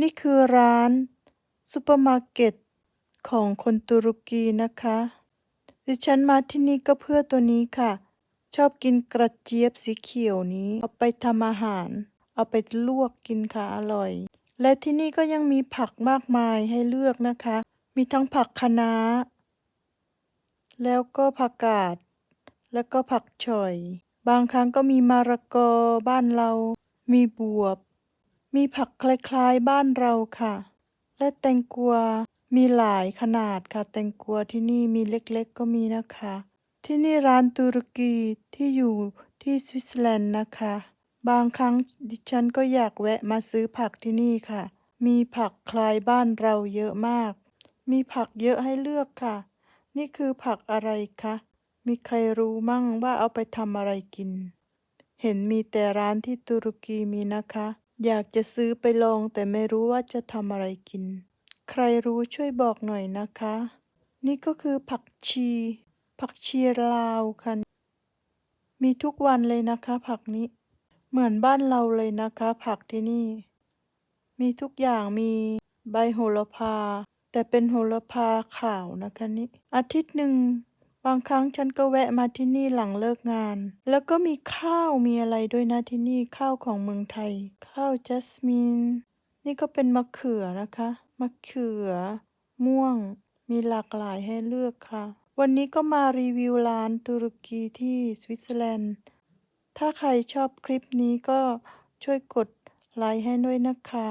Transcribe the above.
นี่คือร้านซูเปอร์มาร์เก็ตของคนตุรกีนะคะ ดิฉันมาที่นี่ก็เพื่อตัวนี้ค่ะ ชอบกินกระเจี๊ยบสีเขียวนี้ เอาไปทำอาหาร เอาไปลวกกินค่ะอร่อย และที่นี่ก็ยังมีผักมากมายให้เลือกนะคะ มีทั้งผักคะน้า แล้วก็ผักกาด แล้วก็ผักฉ่อย บางครั้งก็มีมะระกอบ้านเรา มีบวบ มีผักคล้ายๆบ้านเราค่ะ และแตงกวามีหลายขนาดค่ะ แตงกวาที่นี่มีเล็กๆก็มีนะคะ ที่นี่ร้านตุรกีที่อยู่ที่สวิตเซอร์แลนด์นะคะ บางครั้งดิฉันก็อยากแวะมาซื้อผักที่นี่ค่ะ มีผักคล้ายบ้านเราเยอะมาก มีผักเยอะให้เลือกค่ะ นี่คือผักอะไรคะ มีใครรู้มั่งว่าเอาไปทำอะไรกิน เห็นมีแต่ร้านที่ตุรกีมีนะคะ อยากจะซื้อไปลองแต่ไม่รู้ว่าจะทำอะไรกิน ใครรู้ช่วยบอกหน่อยนะคะ นี่ก็คือผักชี ผักชีลาวค่ะ มีทุกวันเลยนะคะ ผักนี้ เหมือนบ้านเราเลยนะคะ ผักที่นี่ มีทุกอย่างมีใบโหระพา แต่เป็นโหระพาขาวนะคะนี่อาทิตย์หนึ่ง บางครั้งฉันก็แวะมาที่นี่หลังเลิกงาน แล้วก็มีข้าวมีอะไรด้วยนะที่นี่ข้าวของเมืองไทย ข้าวจัสมิน นี่ก็เป็นมะเขือนะคะ มะเขือ ม่วง มีหลากหลายให้เลือกค่ะ วันนี้ก็มารีวิวร้านตุรกีที่สวิตเซอร์แลนด์ ถ้าใครชอบคลิปนี้ก็ช่วยกดไลค์ให้ด้วยนะคะ